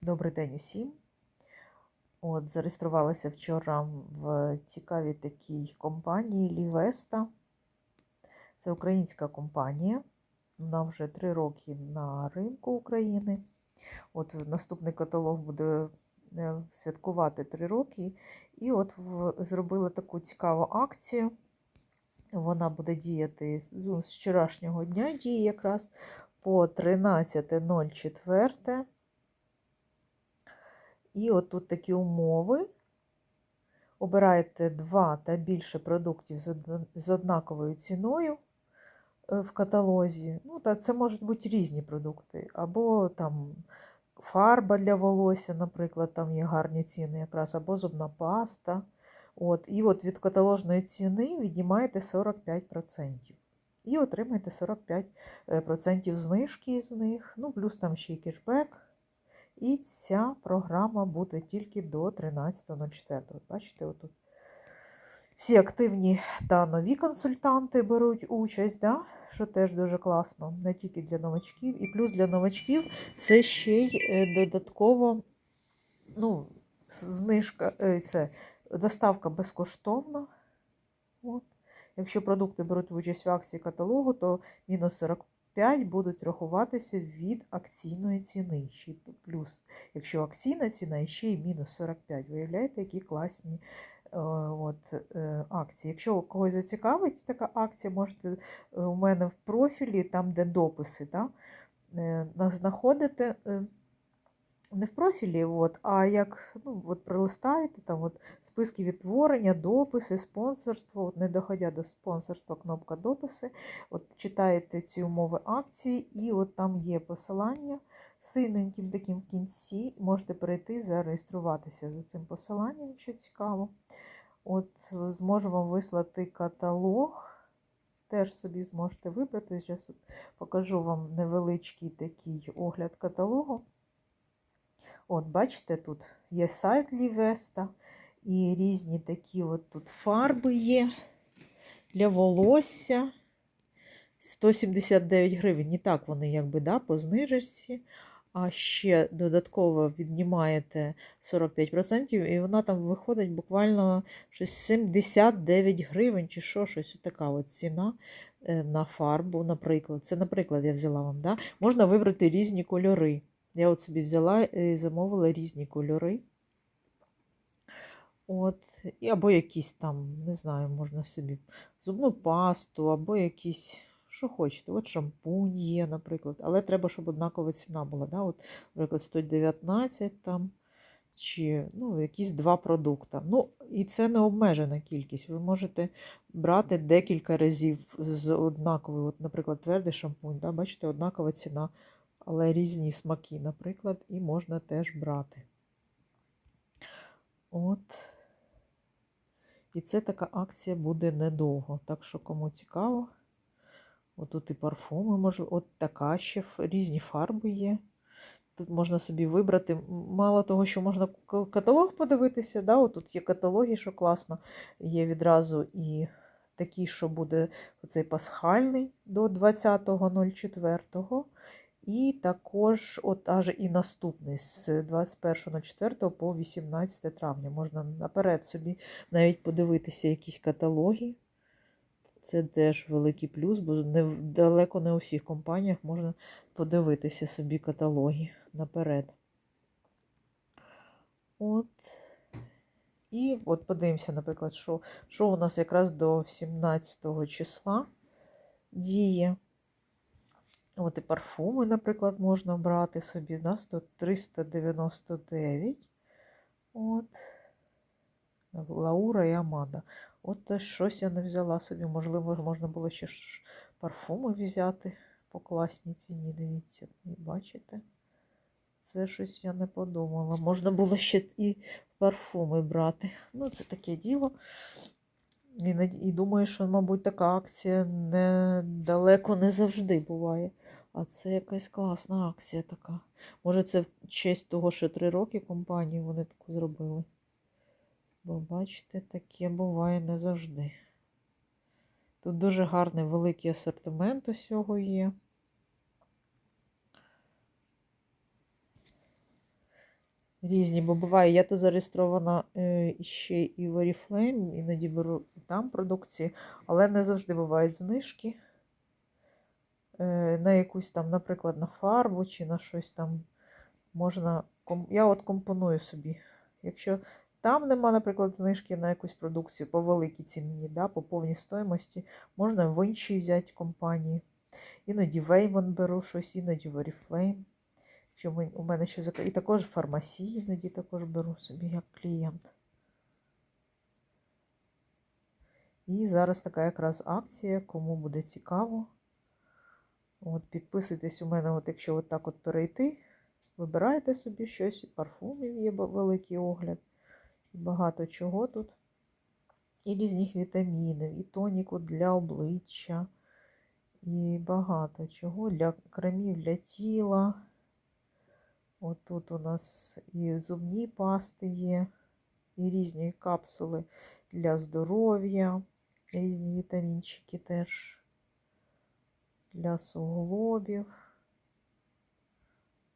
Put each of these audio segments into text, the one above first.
Добрий день усім. От, зареєструвалася вчора в цікавій такій компанії Лівеста. Це українська компанія. Вона вже три роки на ринку України. От наступний каталог буде е, святкувати три роки. І от зробили таку цікаву акцію. Вона буде діяти ну, з вчорашнього дня, діє якраз по 13.04. І от тут такі умови. Обираєте два та більше продуктів з однаковою ціною е, в каталозі. Ну, та це можуть бути різні продукти. Або там фарба для волосся, наприклад, там є гарні ціни якраз, або зубна паста. От, і от від каталожної ціни віднімаєте 45%. І отримаєте 45% знижки з них. Ну, плюс там ще й кешбек. І ця програма буде тільки до 13.04. Бачите, отут всі активні та нові консультанти беруть участь, да? що теж дуже класно, не тільки для новачків. І плюс для новачків це ще й е, додатково ну, знижка, е, це доставка безкоштовна. От. Якщо продукти беруть участь в акції каталогу, то мінус 45 будуть рахуватися від акційної ціни. Ще плюс, якщо акційна ціна, ще й мінус 45. Виявляєте, які класні е, от, е, акції. Якщо когось зацікавить така акція, можете е, у мене в профілі, там, де дописи, да, на- знаходите. е, не в профілі, от, а як ну, от пролистаєте там от списки відтворення, дописи, спонсорство, от не доходя до спонсорства, кнопка дописи, от читаєте ці умови акції, і от там є посилання синеньким таким в кінці. Можете перейти, зареєструватися за цим посиланням, якщо цікаво. От е, зможу вам вислати каталог. Теж собі зможете вибрати. Зараз покажу вам невеличкий такий огляд каталогу. От, бачите, тут є сайт Лівеста і різні такі от тут фарби є для волосся. 179 гривень. Не так вони якби да, по знижечці. А ще додатково віднімаєте 45%, і вона там виходить буквально щось 79 гривень, чи що, щось така от ціна е, на фарбу, наприклад. Це, наприклад, я взяла вам. Да? Можна вибрати різні кольори. Я от собі взяла і замовила різні кольори. От, і або якісь там, не знаю, можна собі зубну пасту, або якісь, що хочете. От шампунь є, наприклад. Але треба, щоб однакова ціна була. Да? От, наприклад, 119 там, чи ну, якісь два продукти. Ну, і це не обмежена кількість. Ви можете брати декілька разів з однаковою, от, наприклад, твердий шампунь. Да? Бачите, однакова ціна але різні смаки, наприклад, і можна теж брати. От. І це така акція буде недовго. Так що, кому цікаво, отут і парфуми, може, от така ще різні фарби є. Тут можна собі вибрати. Мало того, що можна каталог подивитися, да, отут є каталоги, що класно. Є відразу і такий, що буде оцей пасхальний до 20.04. І також от аж і наступний з 21.04 по 18 травня. Можна наперед собі навіть подивитися якісь каталоги. Це теж великий плюс, бо не, далеко не у всіх компаніях можна подивитися собі каталоги наперед. От. І от подивимося, наприклад, що, що у нас якраз до 17 числа діє. От і парфуми, наприклад, можна брати собі. да, 100 399. От. Лаура і Амада. От щось я не взяла собі. Можливо, можна було ще парфуми взяти по класній ціні. Дивіться, бачите? Це щось я не подумала. Можна було ще і парфуми брати. Ну, це таке діло. І, і думаю, що, мабуть, така акція не, далеко не завжди буває. А це якась класна акція така. Може, це в честь того, що три роки компанії вони таку зробили. Бо, бачите, таке буває не завжди. Тут дуже гарний великий асортимент усього є. Різні, бо буває, я то зареєстрована е, ще і в Oriflame, іноді беру там продукції, але не завжди бувають знижки на якусь там, наприклад, на фарбу чи на щось там можна. Я от компоную собі. Якщо там нема, наприклад, знижки на якусь продукцію по великій ціні, да, по повній стоїмості, можна в іншій взяти компанії. Іноді в Avon беру щось, іноді Oriflame. Що у мене ще зак... І також в фармасії іноді також беру собі як клієнт. І зараз така якраз акція, кому буде цікаво. От, підписуйтесь у мене, от якщо от так от перейти, вибираєте собі щось, і парфумів є великий огляд, і багато чого тут. І різних вітамінів, і тоніку для обличчя, і багато чого для кремів для тіла. От тут у нас і зубні пасти є, і різні капсули для здоров'я, різні вітамінчики теж для суглобів,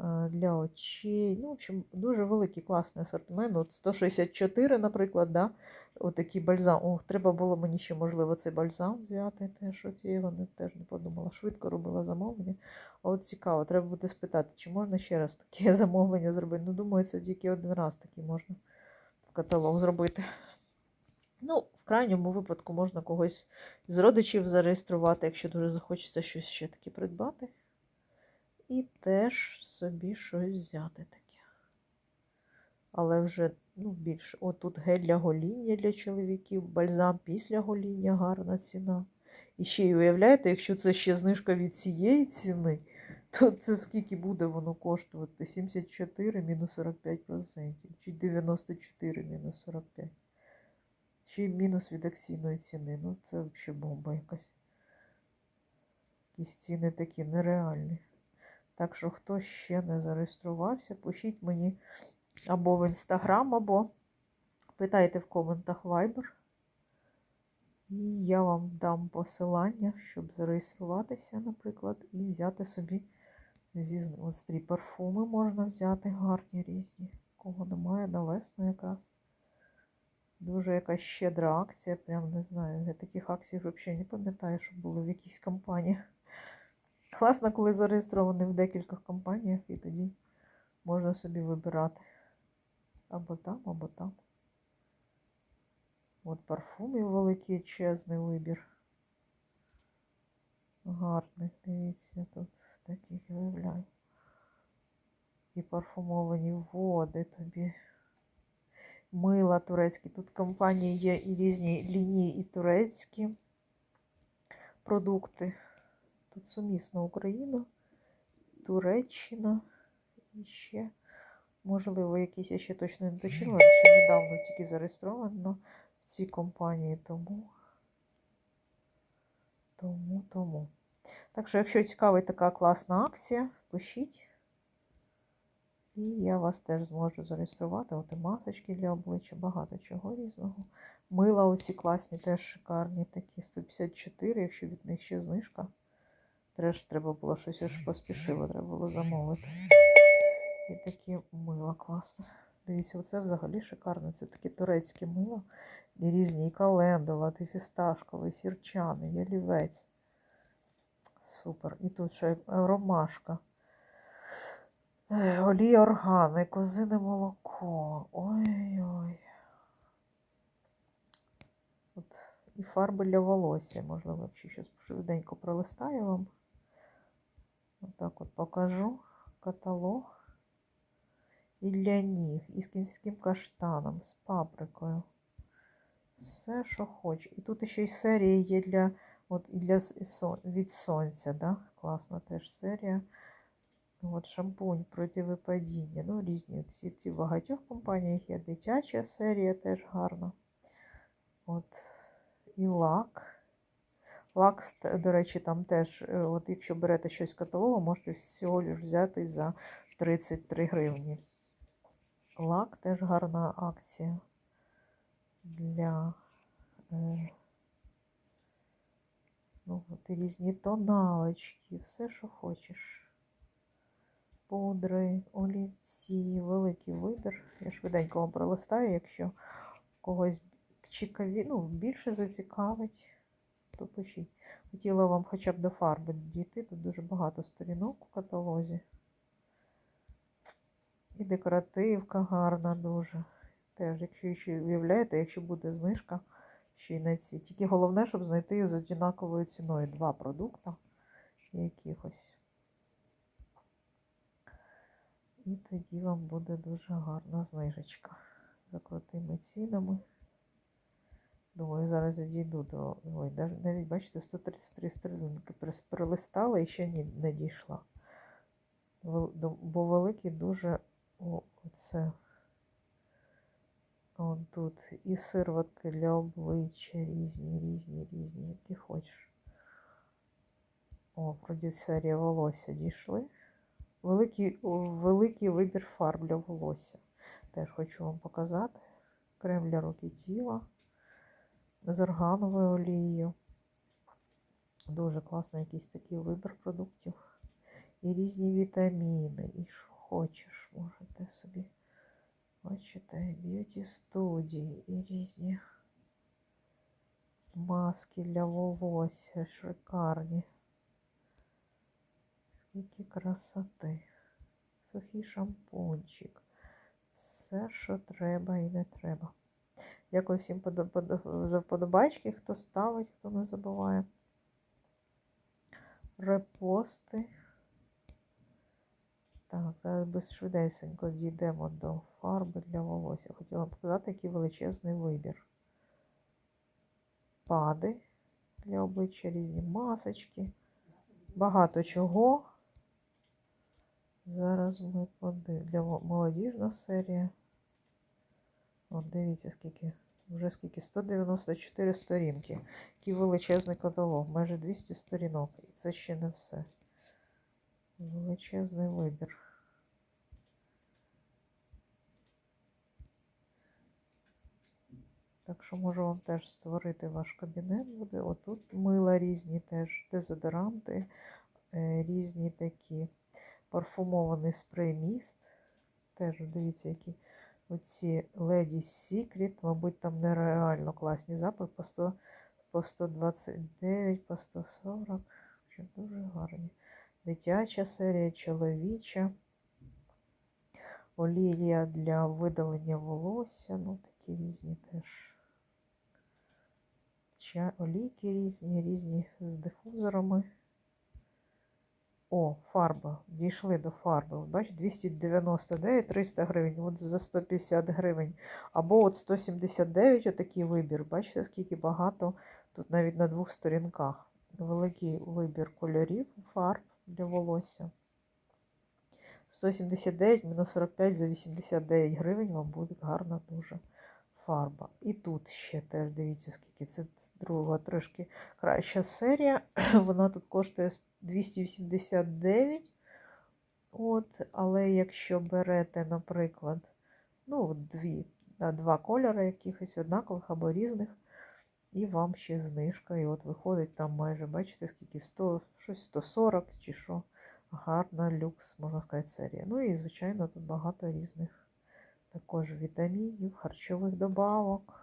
е, для очей. Ну, в общем, дуже великий класний асортимент. От 164, наприклад, да? Отакий бальзам. Ох, треба було мені ще, можливо, цей бальзам взяти. Теж от я його не, теж не подумала. Швидко робила замовлення. От цікаво, треба буде спитати, чи можна ще раз таке замовлення зробити. Ну, думаю, це тільки один раз такий можна в каталог зробити. Ну, в крайньому випадку можна когось з родичів зареєструвати, якщо дуже захочеться щось ще таке придбати. І теж собі щось взяти таке. Але вже ну, більше. От тут гель для гоління для чоловіків, бальзам після гоління, гарна ціна. І ще й уявляєте, якщо це ще знижка від цієї ціни, то це скільки буде воно коштувати? 74 мінус 45%, чи 94 мінус 45%. Й мінус від акційної ціни. Ну це взагалі бомба якась. Якісь ціни такі нереальні. Так що, хто ще не зареєструвався, пишіть мені або в інстаграм, або питайте в коментах Viber. І я вам дам посилання, щоб зареєструватися, наприклад, і взяти собі зі ось парфуми можна взяти гарні різні. Кого немає на весну якраз. Дуже якась щедра акція, прям не знаю. Я таких акцій взагалі не пам'ятаю, що були в якійсь компаніях. Класно, коли зареєстрований в декількох компаніях, і тоді можна собі вибирати. Або там, або там. От парфумів великий чесний вибір. Гарний, дивіться, тут таких виявляю. І парфумовані води тобі. Мила турецькі. Тут компанії є і різні лінії, і турецькі продукти. Тут сумісно Україна, Туреччина і ще, можливо, якісь я ще точно не точила, ще недавно тільки зареєстровано в цій компанії, тому, тому, тому. Так що, якщо цікавить така класна акція, пишіть. І я вас теж зможу зареєструвати. От і масочки для обличчя, багато чого різного. Мила оці класні, теж шикарні такі. 154, якщо від них ще знижка. Теж треба було щось я ж поспішила, треба було замовити. І такі мила класне. Дивіться, оце взагалі шикарне. Це такі турецькі мила. І різні, і календула, і фісташковий, сірчаний, і олівець. Супер. І тут ще ромашка. Олія органи, козине молоко. Ой-ой. От і фарби для волосся. Можливо, якщо щось швиденько пролистаю вам. Отак от покажу каталог. І для ніг, і з кінським каштаном, з паприкою. Все, що хоче. І тут ще й серія є для от і для від сонця, да? Класна теж серія. От шампунь проти випадіння. Ну, різні ці, ці в багатьох компаніях є дитяча серія теж гарна. От. І лак. Лак, до речі, там теж, е, от якщо берете щось з каталогу, можете всього лиш взяти за 33 гривні. Лак теж гарна акція для е, ну, от різні тоналочки, все, що хочеш. Пудри, олівці, великий вибір. Я швиденько вам пролистаю, якщо когось цікаві, ну, більше зацікавить, то пишіть. Хотіла вам хоча б до фарби дійти, тут дуже багато сторінок у каталозі. І декоративка гарна дуже. Теж, якщо ще уявляєте, якщо буде знижка, ще й на ці. Тільки головне, щоб знайти з однаковою ціною. Два продукти якихось. І тоді вам буде дуже гарна знижечка за крутими цінами. Думаю, зараз дійду до. Ой, навіть, бачите, 133 сторінки перелистала і ще ні, не дійшла. Бо великий дуже оце. От тут і сирватки для обличчя різні, різні, різні, які хочеш. О, про серія волосся дійшли. Великий, великий вибір фарб для волосся. Теж хочу вам показати. Крем для рук і тіла з органовою олією. Дуже класний якийсь такий вибір продуктів. І різні вітаміни. І що хочеш, можете собі. Бачите, б'юті студії і різні маски для волосся, шикарні. Скільки красоти. Сухий шампунчик. Все, що треба і не треба. Дякую всім за вподобайки, хто ставить, хто не забуває. Репости. Так, зараз без швидесенько дійдемо до фарби для волосся. Хотіла показати, який величезний вибір. Пади для обличчя, різні масочки. Багато чого. Зараз ми подивимося. Молодіжна серія. От дивіться, скільки. Вже скільки? 194 сторінки. Який величезний каталог. Майже 200 сторінок. І це ще не все. Величезний вибір. Так що можу вам теж створити ваш кабінет буде. Отут мила різні теж дезодоранти, е, різні такі парфумований спрей міст. Теж дивіться, які оці Lady Secret, мабуть, там нереально класні запахи по 100, по 129, по 140. Що дуже гарні. Дитяча серія, чоловіча. Олія для видалення волосся. Ну, такі різні теж. Ча, олійки різні, різні з дифузорами. О, фарба. Дійшли до фарби. Бачите, 299, 300 гривень. От за 150 гривень. Або от 179 отакий вибір. Бачите, скільки багато. Тут навіть на двох сторінках. Великий вибір кольорів фарб для волосся. 179 мінус 45 за 89 гривень вам буде гарна дуже фарба. І тут ще теж дивіться, скільки це друга трошки краща серія. Вона тут коштує 289. От, але якщо берете, наприклад, ну, дві, два кольори якихось однакових або різних, і вам ще знижка. І от виходить там майже, бачите, скільки 100, щось 140 чи що. Гарна люкс, можна сказати, серія. Ну і, звичайно, тут багато різних також вітамінів, харчових добавок.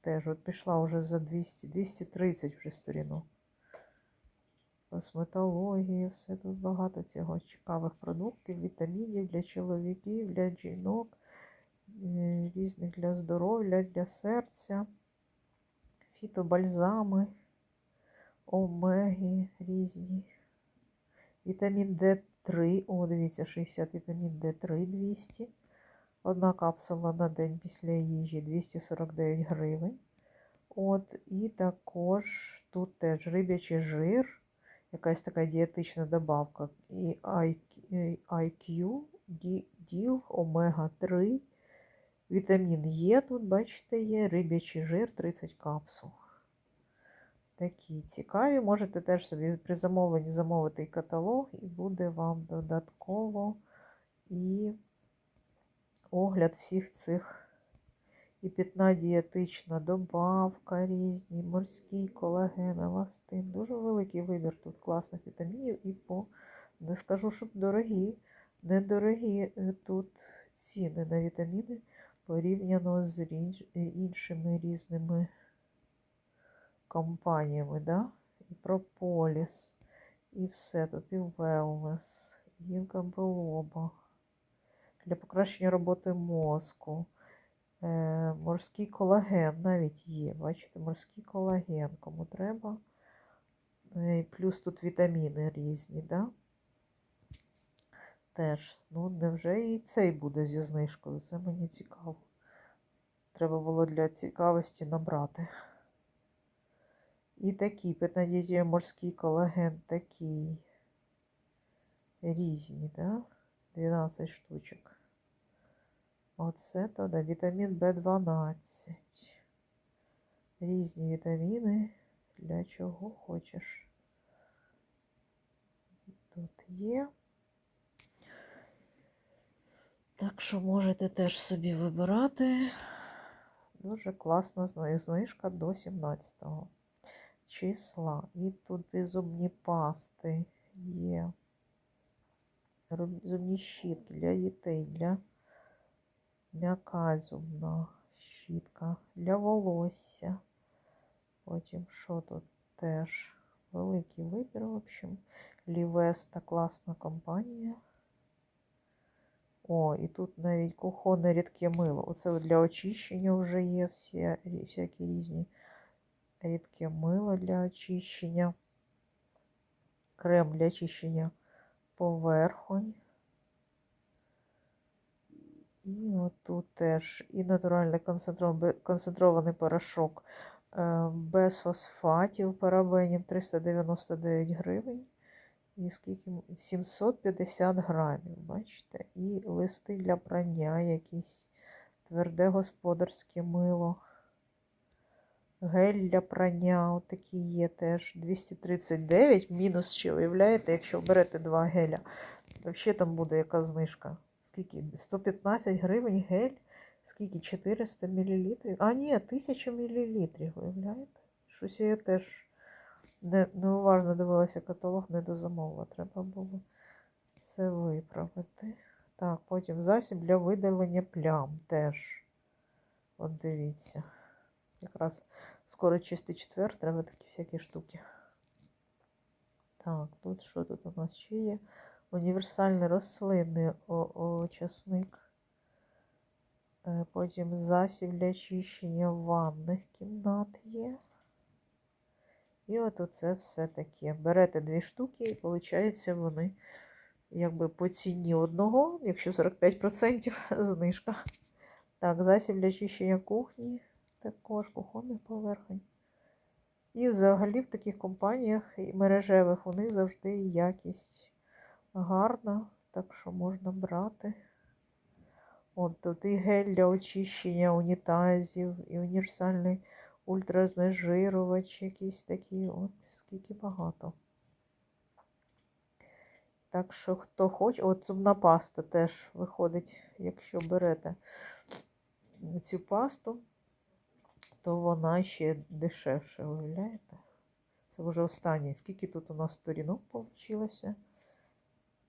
Теж от пішла вже за 200, 230 вже сторінок. Косметології, все тут багато цього цікавих продуктів, вітамінів для чоловіків, для жінок, е, різних для здоров'я, для серця, фітобальзами, омеги різні. Вітамін D3, о, дивіться, 60 вітамін D3 200. Одна капсула на день після їжі 249 гривень. От, і також тут теж рибячий жир, якась така дієтична добавка. І IQ, діл, омега 3. Вітамін Е тут, бачите, є, рибячий жир 30 капсул. Такі цікаві. Можете теж собі при замовленні замовити і каталог, і буде вам додатково і огляд всіх цих і питна дієтична добавка різні, морський колаген, еластин. Дуже великий вибір тут класних вітамінів і по Не скажу, щоб дорогі. Недорогі е, тут ціни на вітаміни порівняно з е, іншими різними компаніями, да? І Прополіс, і все тут, і і гінка Белоба. Для покращення роботи мозку. Е, морський колаген навіть є. Бачите, морський колаген, кому треба. Е, і плюс тут вітаміни різні, да? Теж. Ну, невже і цей буде зі знижкою? Це мені цікаво. Треба було для цікавості набрати. І такий, п'ятнадітєвий морський колаген такий. Різні, да? 12 штучок. Оце то, да, вітамін В12. Різні вітаміни. Для чого хочеш. Тут є. Так що можете теж собі вибирати. Дуже класна знижка до 17 числа. І тут і зубні пасти є. Зубні щітки для дітей, для м'яка зубна щітка, для волосся. Потім що тут теж великий вибір, в общем. Лівеста класна компанія. О, і тут навіть кухонне рідке мило. Оце для очищення вже є всі, всякі різні рідке мило для очищення. Крем для очищення поверхонь. І отут теж і натуральний концентрований, порошок е, без фосфатів, парабенів 399 гривень. І скільки? 750 грамів, бачите? І листи для прання, якісь тверде господарське мило. Гель для прання, отакі є теж 239, мінус ще, уявляєте, якщо берете два геля, взагалі там буде яка знижка. Скільки? 115 гривень гель, скільки? 400 мл? А, ні, 1000 мл, уявляєте? Щось я теж не, неуважно дивилася каталог, не дозамовила. Треба було це виправити. Так, потім засіб для видалення плям теж. От дивіться. Якраз скоро чистий четвер, треба такі всякі штуки. Так, тут що тут у нас ще є? Універсальний рослинний очисник. Е, Потім засіб для очищення ванних кімнат є. І от оце все таке. Берете дві штуки, і виходить, вони якби по ціні одного, якщо 45% знижка. Так, засіб для очищення кухні, також кухонних поверхонь. І взагалі в таких компаніях мережевих у них завжди якість гарна, так що можна брати. От тут і гель для очищення унітазів, і універсальний ультразнежирувач якийсь такий. От скільки багато. Так що, хто хоче, от зубна паста теж виходить, якщо берете цю пасту, то вона ще дешевше, уявляєте? Це вже останнє. Скільки тут у нас сторінок вийшло?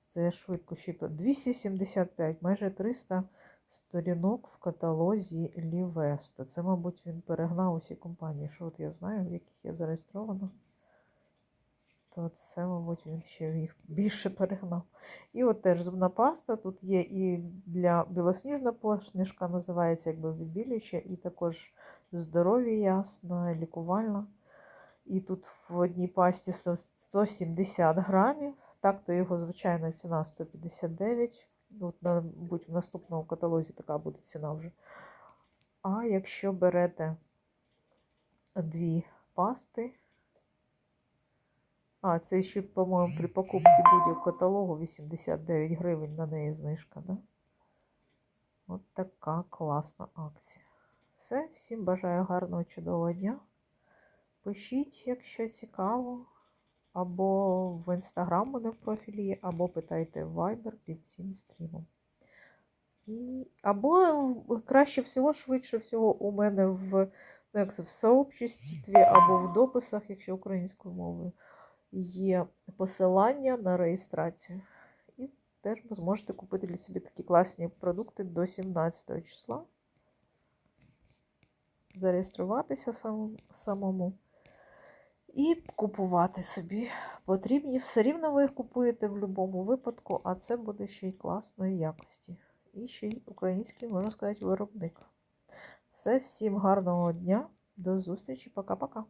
Це я швидко ще 275, майже 300 сторінок в каталозі Лівеста. Це, мабуть, він перегнав усі компанії. Що от я знаю, в яких я зареєстрована. То це, мабуть, він ще їх більше перегнав. І от теж зубна паста. Тут є і для білосніжна посмішка, називається якби відбілююча, і також здоров'я ясна, лікувальна. І тут в одній пасті 170 грамів. Так, то його звичайна ціна 159. От, мабуть, в наступному каталозі така буде ціна вже. А якщо берете дві пасти, а, це ще, по-моєму, при покупці будь-якого каталогу 89 гривень на неї знижка, да? От така класна акція. Все, всім бажаю гарного чудового дня. Пишіть, якщо цікаво, або в інстаграм мене в профілі є, або питайте в Viber під цим стрімом. І, або краще всього, швидше всього, у мене в, як це, в сообществі, або в дописах, якщо українською мовою. є посилання на реєстрацію. І теж ви зможете купити для себе такі класні продукти до 17 числа. Зареєструватися сам- самому і купувати собі потрібні. Все рівно ви їх купуєте в будь-якому випадку, а це буде ще й класної якості. І ще й український, можна сказати, виробник. Все, всім гарного дня, до зустрічі, пока-пока.